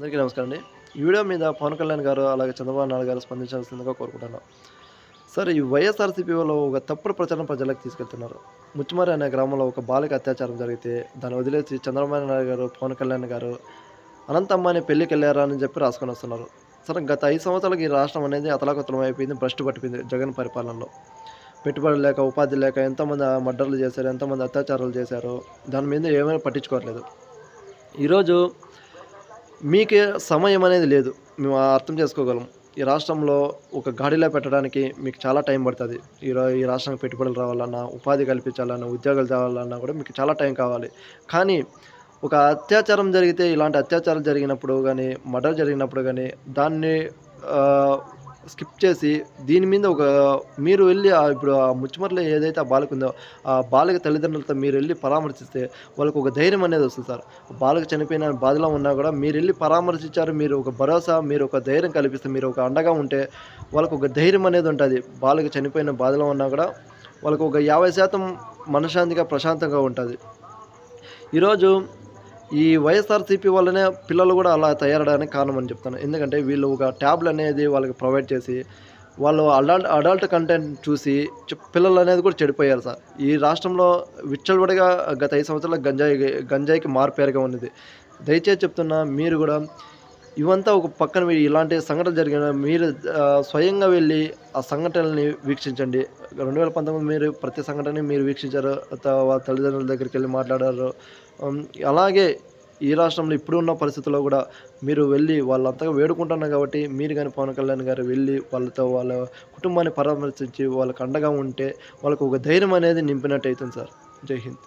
అందరికీ నమస్కారం అండి. ఈ వీడియో మీద పవన్ కళ్యాణ్ గారు అలాగే చంద్రబాబు నాయుడు గారు స్పందించాల్సిందిగా కోరుకుంటున్నాను. సార్ ఈ వైఎస్ఆర్సీపీ వాళ్ళు ఒక తప్పుడు ప్రచారం ప్రజలకు తీసుకెళ్తున్నారు. ముచ్చుమారి అనే గ్రామంలో ఒక బాలిక అత్యాచారం జరిగితే దాన్ని వదిలేసి చంద్రబాబు నాయుడు గారు పవన్ కళ్యాణ్ గారు అనంతమ్మని పెళ్ళికి వెళ్ళారా అని చెప్పి రాసుకొని వస్తున్నారు. సరే గత ఐదు సంవత్సరాలకి ఈ రాష్ట్రం అనేది అతలాకుతలం అయిపోయింది భ్రష్టు పట్టిపోయింది జగన్ పరిపాలనలో. పెట్టుబడి లేక ఉపాధి లేక ఎంతోమంది మర్డర్లు చేశారు ఎంతోమంది అత్యాచారాలు చేశారు దాని మీద ఏమైనా పట్టించుకోవట్లేదు. ఈరోజు మీకు సమయం అనేది లేదు. మేము అర్థం చేసుకోగలం. ఈ రాష్ట్రంలో ఒక గాడిలో పెట్టడానికి మీకు చాలా టైం పడుతుంది. ఈ ఈ రాష్ట్రానికి పెట్టుబడులు రావాలన్నా ఉపాధి కల్పించాలన్నా ఉద్యోగాలు తేవాలన్నా కూడా మీకు చాలా టైం కావాలి. కానీ ఒక అత్యాచారం జరిగితే ఇలాంటి అత్యాచారం జరిగినప్పుడు కానీ మర్డర్ జరిగినప్పుడు కానీ దాన్ని స్కిప్ చేసి దీని మీద ఒక మీరు వెళ్ళి ఆ ఇప్పుడు ఆ ముచ్చుమర్లో ఏదైతే ఆ బాలిక ఉందో ఆ బాలిక తల్లిదండ్రులతో మీరు వెళ్ళి పరామర్శిస్తే వాళ్ళకు ఒక ధైర్యం అనేది వస్తుంది సార్. బాలిక చనిపోయిన బాధలో ఉన్నా కూడా మీరు వెళ్ళి పరామర్శించారు మీరు ఒక భరోసా మీరు ఒక ధైర్యం కల్పిస్తే మీరు ఒక అండగా ఉంటే వాళ్ళకు ఒక ధైర్యం అనేది ఉంటుంది. బాలిక చనిపోయిన బాధలో ఉన్నా కూడా వాళ్ళకు ఒక యాభై శాతం మనశ్శాంతిగా ప్రశాంతంగా ఉంటుంది. ఈరోజు ఈ వైఎస్ఆర్సీపీ వల్లనే పిల్లలు కూడా అలా తయారడానికి కారణం అని చెప్తాను. ఎందుకంటే వీళ్ళు ఒక ట్యాబ్లు అనేది వాళ్ళకి ప్రొవైడ్ చేసి వాళ్ళు అడల్ట్ అడల్ట్ కంటెంట్ చూసి పిల్లలు అనేది కూడా చెడిపోయారు సార్. ఈ రాష్ట్రంలో విచ్చలవిడిగా గత ఐదు సంవత్సరాల గంజాయి గంజాయికి మార్పేరుగా ఉన్నది దయచేసి చెప్తున్నా మీరు కూడా ఇవంతా ఒక పక్కన ఇలాంటి సంఘటన జరిగిన మీరు స్వయంగా వెళ్ళి ఆ సంఘటనల్ని వీక్షించండి. రెండు వేల పంతొమ్మిది మీరు ప్రతి సంఘటనని మీరు వీక్షించారు వాళ్ళ తల్లిదండ్రుల దగ్గరికి వెళ్ళి మాట్లాడారు. అలాగే ఈ రాష్ట్రంలో ఇప్పుడున్న పరిస్థితుల్లో కూడా మీరు వెళ్ళి వాళ్ళంతగా వేడుకుంటున్నారు కాబట్టి మీరు కానీ పవన్ కళ్యాణ్ గారు వెళ్ళి వాళ్ళతో వాళ్ళ కుటుంబాన్ని పరామర్శించి వాళ్ళకి అండగా ఉంటే వాళ్ళకు ఒక ధైర్యం అనేది నింపినట్టు అవుతుంది సార్. జై హింద్.